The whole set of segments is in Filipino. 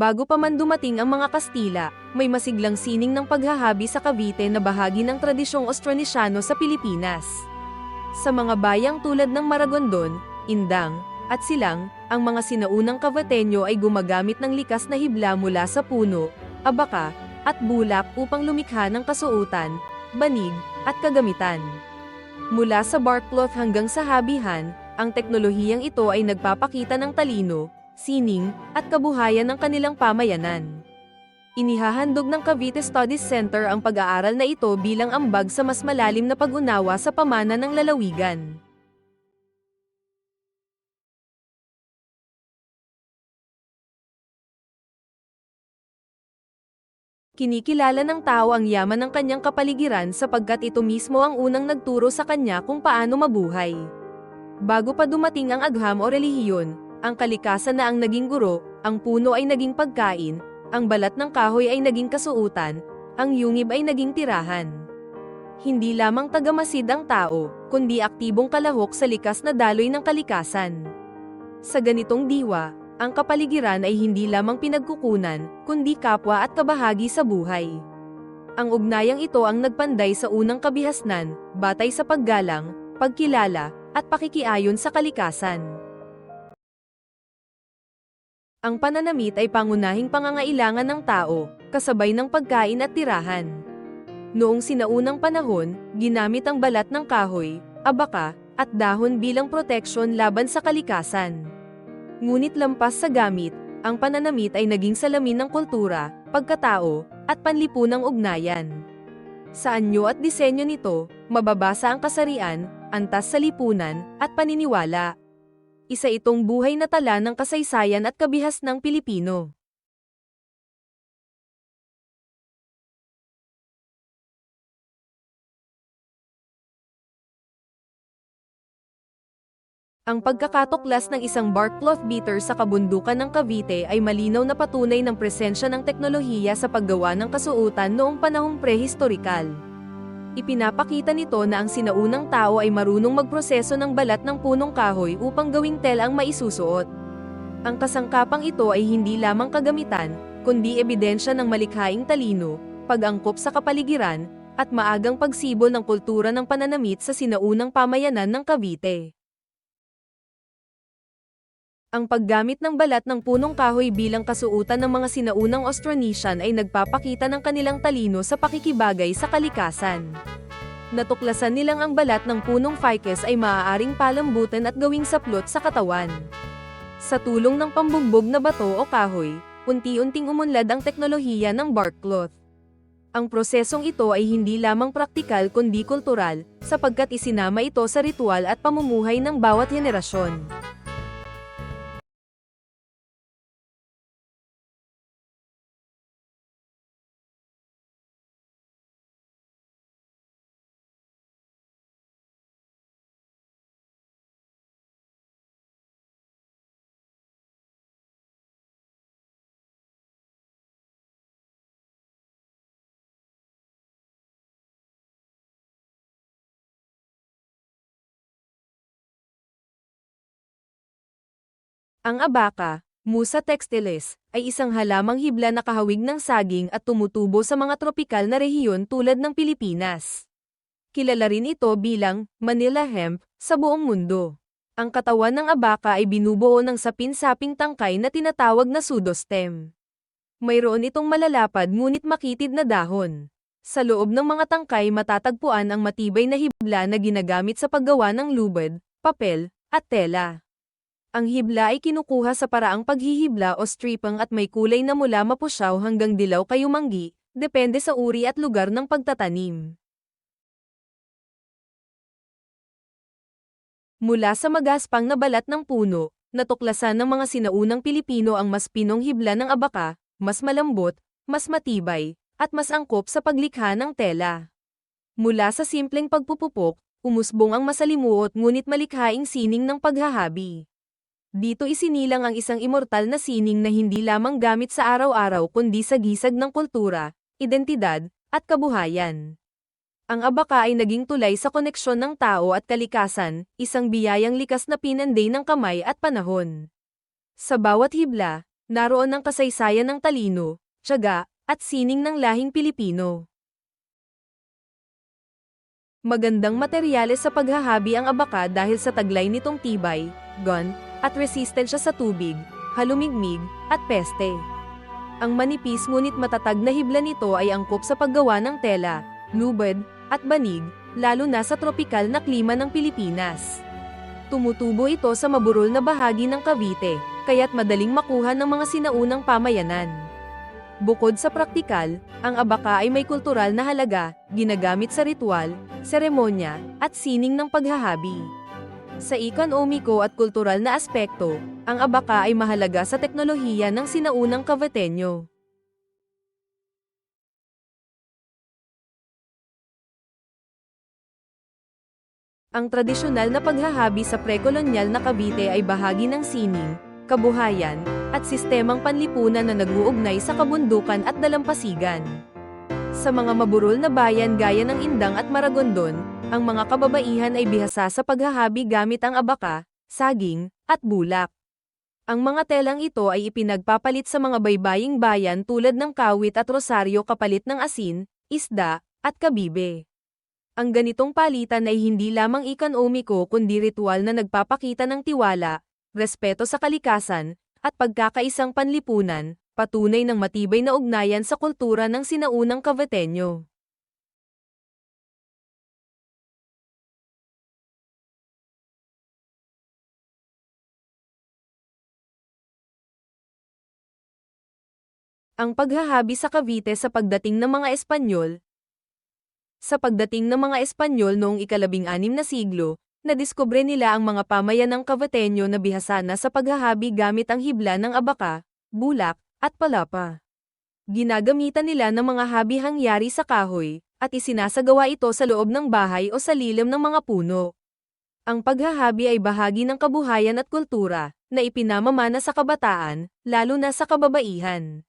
Bago pa man dumating ang mga Kastila, may masiglang sining ng paghahabi sa Cavite na bahagi ng tradisyong Austronesiano sa Pilipinas. Sa mga bayang tulad ng Maragondon, Indang, at Silang, ang mga sinaunang Cavateño ay gumagamit ng likas na hibla mula sa puno, abaka, at bulak upang lumikha ng kasuotan, banig, at kagamitan. Mula sa barkcloth hanggang sa habihan, ang teknolohiyang ito ay nagpapakita ng talino, sining, at kabuhayan ng kanilang pamayanan. Inihahandog ng Cavite Studies Center ang pag-aaral na ito bilang ambag sa mas malalim na pag-unawa sa pamana ng lalawigan. Kinikilala ng tao ang yaman ng kanyang kapaligiran sapagkat ito mismo ang unang nagturo sa kanya kung paano mabuhay. Bago pa dumating ang agham o relihiyon, ang kalikasan na ang naging guro, ang puno ay naging pagkain, ang balat ng kahoy ay naging kasuutan, ang yungib ay naging tirahan. Hindi lamang tagamasid ang tao, kundi aktibong kalahok sa likas na daloy ng kalikasan. Sa ganitong diwa, ang kapaligiran ay hindi lamang pinagkukunan, kundi kapwa at kabahagi sa buhay. Ang ugnayang ito ang nagpanday sa unang kabihasnan, batay sa paggalang, pagkilala, at pakikiayon sa kalikasan. Ang pananamit ay pangunahing pangangailangan ng tao, kasabay ng pagkain at tirahan. Noong sinaunang panahon, ginamit ang balat ng kahoy, abaka, at dahon bilang proteksyon laban sa kalikasan. Ngunit lampas sa gamit, ang pananamit ay naging salamin ng kultura, pagkatao, at panlipunang ugnayan. Sa anyo at disenyo nito, mababasa ang kasarian, antas sa lipunan, at paniniwala. Isa itong buhay na tala ng kasaysayan at kabihas ng Pilipino. Ang pagkakatuklas ng isang bark cloth beater sa kabundukan ng Cavite ay malinaw na patunay ng presensya ng teknolohiya sa paggawa ng kasuotan noong panahong prehistorikal. Ipinapakita nito na ang sinaunang tao ay marunong magproseso ng balat ng punong kahoy upang gawing tela ang maisusuot. Ang kasangkapang ito ay hindi lamang kagamitan, kundi ebidensya ng malikhaing talino, pag-angkop sa kapaligiran, at maagang pagsibol ng kultura ng pananamit sa sinaunang pamayanan ng Cavite. Ang paggamit ng balat ng punong kahoy bilang kasuutan ng mga sinaunang Austronesian ay nagpapakita ng kanilang talino sa pakikibagay sa kalikasan. Natuklasan nilang ang balat ng punong ficus ay maaaring palambutan at gawing saplot sa katawan. Sa tulong ng pambugbog na bato o kahoy, unti-unting umunlad ang teknolohiya ng bark cloth. Ang prosesong ito ay hindi lamang praktikal kundi kultural, sapagkat isinama ito sa ritual at pamumuhay ng bawat henerasyon. Ang abaka, Musa textilis, ay isang halamang hibla na kahawig ng saging at tumutubo sa mga tropikal na rehiyon tulad ng Pilipinas. Kilala rin ito bilang Manila hemp sa buong mundo. Ang katawan ng abaka ay binubuo ng sapin-saping tangkay na tinatawag na pseudostem. Mayroon itong malalapad ngunit makitid na dahon. Sa loob ng mga tangkay matatagpuan ang matibay na hibla na ginagamit sa paggawa ng lubid, papel, at tela. Ang hibla ay kinukuha sa paraang paghihibla o stripang at may kulay na mula mapusyaw hanggang dilaw kayumanggi, depende sa uri at lugar ng pagtatanim. Mula sa magaspang na balat ng puno, natuklasan ng mga sinaunang Pilipino ang mas pinong hibla ng abaka, mas malambot, mas matibay, at mas angkop sa paglikha ng tela. Mula sa simpleng pagpupupok, umusbong ang masalimuot ngunit malikhaing sining ng paghahabi. Dito isinilang ang isang immortal na sining na hindi lamang gamit sa araw-araw kundi sa gisag ng kultura, identidad, at kabuhayan. Ang abaka ay naging tulay sa koneksyon ng tao at kalikasan, isang biyayang likas na pinanday ng kamay at panahon. Sa bawat hibla, naroon ang kasaysayan ng talino, tiyaga, at sining ng lahing Pilipino. Magandang materyales sa paghahabi ang abaka dahil sa taglay nitong tibay, gun, at resistensya sa tubig, halumigmig, at peste. Ang manipis ngunit matatag na hibla nito ay angkop sa paggawa ng tela, lubid, at banig, lalo na sa tropikal na klima ng Pilipinas. Tumutubo ito sa maburol na bahagi ng Cavite, kaya't madaling makuha ng mga sinaunang pamayanan. Bukod sa praktikal, ang abaka ay may kultural na halaga, ginagamit sa ritual, seremonya, at sining ng paghahabi. Sa ekonomiko at kultural na aspekto, ang abaka ay mahalaga sa teknolohiya ng sinaunang Cavateño. Ang tradisyonal na paghahabi sa prekolonyal na Cavite ay bahagi ng sining, kabuhayan, at sistemang panlipunan na nag-uugnay sa kabundukan at dalampasigan. Sa mga maburol na bayan gaya ng Indang at Maragondon, ang mga kababaihan ay bihasa sa paghahabi gamit ang abaka, saging, at bulak. Ang mga telang ito ay ipinagpapalit sa mga baybaying bayan tulad ng kawit at rosaryo kapalit ng asin, isda, at kabibe. Ang ganitong palitan ay hindi lamang ekonomiko kundi ritual na nagpapakita ng tiwala, respeto sa kalikasan, at pagkakaisang panlipunan, patunay ng matibay na ugnayan sa kultura ng sinaunang Cavateño. Ang paghahabi sa Cavite sa pagdating ng mga Espanyol Sa pagdating ng mga Espanyol noong ikalabing anim na siglo, nadiskubre nila ang mga pamayan ng Cavateño na bihasa na sa paghahabi gamit ang hibla ng abaka, bulak, at palapa. Ginagamitan nila ng mga habihang yari sa kahoy, at isinasagawa ito sa loob ng bahay o sa lilim ng mga puno. Ang paghahabi ay bahagi ng kabuhayan at kultura, na ipinamamana sa kabataan, lalo na sa kababaihan.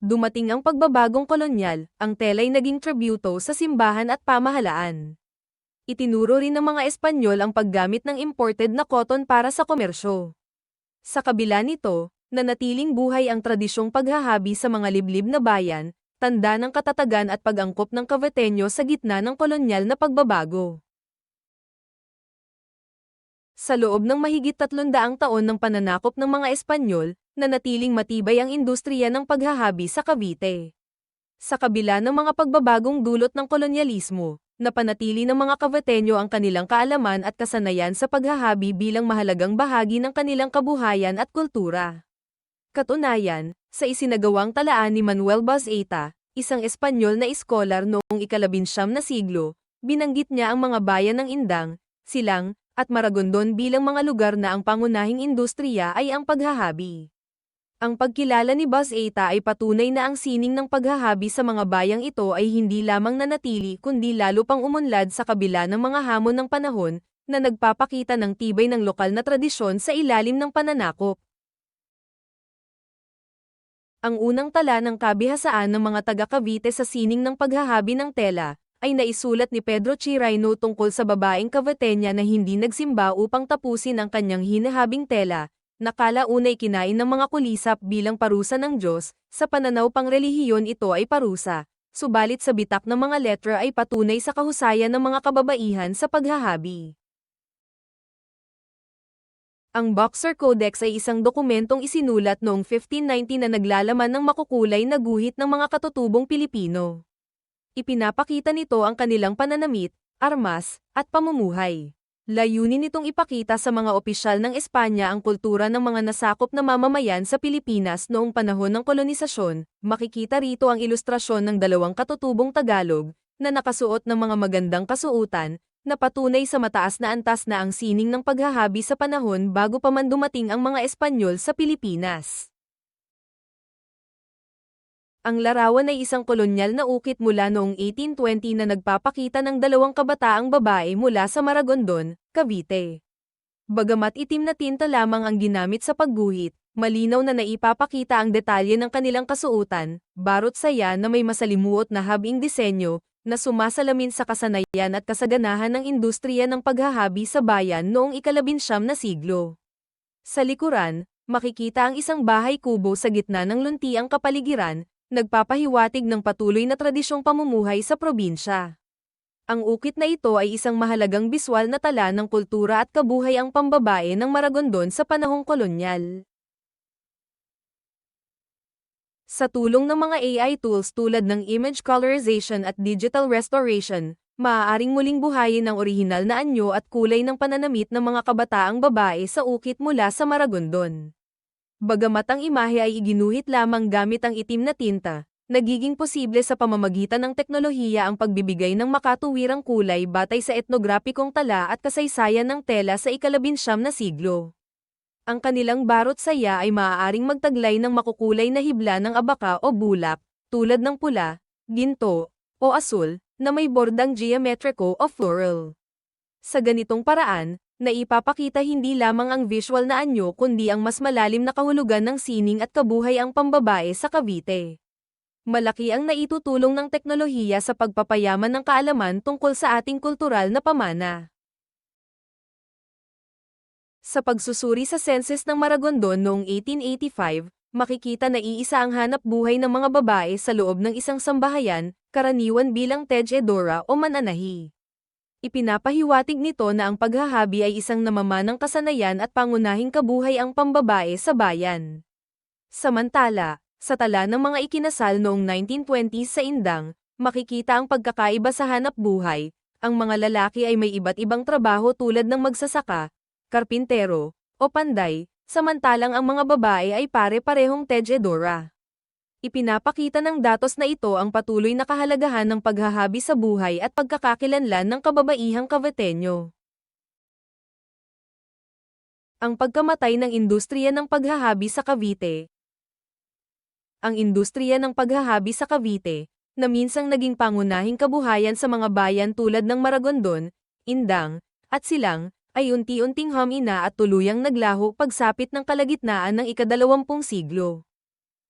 Dumating ang pagbabagong kolonyal, ang tela'y naging tributo sa simbahan at pamahalaan. Itinuro rin ng mga Espanyol ang paggamit ng imported na cotton para sa komersyo. Sa kabila nito, nanatiling buhay ang tradisyong paghahabi sa mga liblib na bayan, tanda ng katatagan at pag-angkop ng Cavateño sa gitna ng kolonyal na pagbabago. Sa loob ng mahigit 300 taon ng pananakop ng mga Espanyol, nanatiling matibay ang industriya ng paghahabi sa Cavite. Sa kabila ng mga pagbabagong dulot ng kolonyalismo, napanatili ng mga Cavateño ang kanilang kaalaman at kasanayan sa paghahabi bilang mahalagang bahagi ng kanilang kabuhayan at kultura. Katunayan, sa isinagawang talaan ni Manuel Bazeta, isang Espanyol na iskolar noong ikalabinsyam na siglo, binanggit niya ang mga bayan ng Indang, Silang, at Maragondon bilang mga lugar na ang pangunahing industriya ay ang paghahabi. Ang pagkilala ni Buzz Eta ay patunay na ang sining ng paghahabi sa mga bayang ito ay hindi lamang nanatili kundi lalo pang umunlad sa kabila ng mga hamon ng panahon na nagpapakita ng tibay ng lokal na tradisyon sa ilalim ng pananakop. Ang unang tala ng kabihasaan ng mga taga Cavite sa sining ng paghahabi ng tela, ay naisulat ni Pedro Chirino tungkol sa babaeng Cavateña na hindi nagsimba upang tapusin ang kanyang hinahabing tela, nakala unay kinain ng mga kulisap bilang parusa ng Diyos, sa pananaw pang relihiyon ito ay parusa, subalit sa bitak ng mga letra ay patunay sa kahusayan ng mga kababaihan sa paghahabi. Ang Boxer Codex ay isang dokumentong isinulat noong 1590 na naglalaman ng makukulay na guhit ng mga katutubong Pilipino. Ipinapakita nito ang kanilang pananamit, armas, at pamumuhay. Layunin nitong ipakita sa mga opisyal ng Espanya ang kultura ng mga nasakop na mamamayan sa Pilipinas noong panahon ng kolonisasyon. Makikita rito ang ilustrasyon ng dalawang katutubong Tagalog na nakasuot ng mga magandang kasuutan na patunay sa mataas na antas na ang sining ng paghahabi sa panahon bago pa man dumating ang mga Espanyol sa Pilipinas. Ang larawan ay isang kolonyal na ukit mula noong 1820 na nagpapakita ng dalawang kabataang babae mula sa Maragondon, Cavite. Bagamat itim na tinta lamang ang ginamit sa pagguhit, malinaw na naipapakita ang detalye ng kanilang kasuutan, barot saya na may masalimuot na habing disenyo, na sumasalamin sa kasanayan at kasaganahan ng industriya ng paghahabi sa bayan noong ikalabinsyam na siglo. Sa likuran, makikita ang isang bahay kubo sa gitna ng luntiang kapaligiran, nagpapahiwatig ng patuloy na tradisyong pamumuhay sa probinsya. Ang ukit na ito ay isang mahalagang biswal na tala ng kultura at kabuhay ang pambabae ng Maragondon sa panahong kolonyal. Sa tulong ng mga AI tools tulad ng image colorization at digital restoration, maaaring muling buhayin ang orihinal na anyo at kulay ng pananamit ng mga kabataang babae sa ukit mula sa Maragondon. Bagamat ang imahe ay iginuhit lamang gamit ang itim na tinta, nagiging posible sa pamamagitan ng teknolohiya ang pagbibigay ng makatuwirang kulay batay sa etnograpikong tala at kasaysayan ng tela sa ikalabinsyam na siglo. Ang kanilang barot saya ay maaaring magtaglay ng makukulay na hibla ng abaka o bulak, tulad ng pula, ginto, o asul, na may bordang geometriko o floral. Sa ganitong paraan, naipapakita hindi lamang ang visual na anyo kundi ang mas malalim na kahulugan ng sining at kabuhay ang pambabae sa Cavite. Malaki ang naitutulong ng teknolohiya sa pagpapayaman ng kaalaman tungkol sa ating kultural na pamana. Sa pagsusuri sa census ng Maragondon noong 1885, makikita na iisa ang hanap buhay ng mga babae sa loob ng isang sambahayan, karaniwan bilang tejedora o mananahi. Ipinapahiwatig nito na ang paghahabi ay isang namamanang kasanayan at pangunahing kabuhay ang pambabae sa bayan. Samantala, sa tala ng mga ikinasal noong 1920s sa Indang, makikita ang pagkakaiba sa hanap buhay, ang mga lalaki ay may iba't ibang trabaho tulad ng magsasaka, karpintero, o panday, samantalang ang mga babae ay pare-parehong tejedora. Ipinapakita ng datos na ito ang patuloy na kahalagahan ng paghahabi sa buhay at pagkakakilanlan ng kababaihang kavetenyo. Ang pagkamatay ng industriya ng paghahabi sa Cavite Ang industriya ng paghahabi sa Cavite, na minsang naging pangunahing kabuhayan sa mga bayan tulad ng Maragondon, Indang, at Silang, ay unti-unting humina at tuluyang naglaho pagsapit ng kalagitnaan ng ikadalawampung siglo.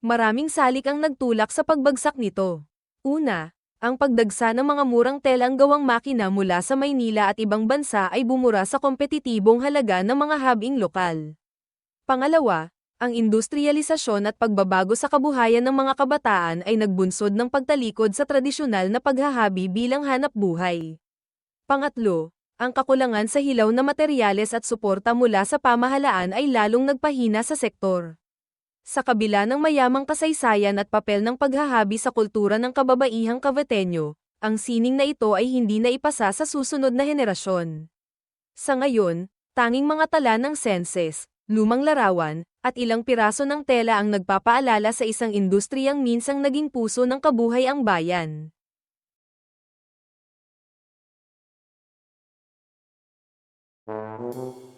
Maraming salik ang nagtulak sa pagbagsak nito. Una, ang pagdagsa ng mga murang telang gawang makina mula sa Maynila at ibang bansa ay bumura sa kompetitibong halaga ng mga habing lokal. Pangalawa, ang industrialisasyon at pagbabago sa kabuhayan ng mga kabataan ay nagbunsod ng pagtalikod sa tradisyonal na paghahabi bilang hanap buhay. Pangatlo, ang kakulangan sa hilaw na materyales at suporta mula sa pamahalaan ay lalong nagpahina sa sektor. Sa kabila ng mayamang kasaysayan at papel ng paghahabi sa kultura ng kababaihang Cavateño, ang sining na ito ay hindi na ipasa sa susunod na henerasyon. Sa ngayon, tanging mga tala ng senses, lumang larawan, at ilang piraso ng tela ang nagpapaalala sa isang industriyang minsang naging puso ng kabuhay ang bayan. Música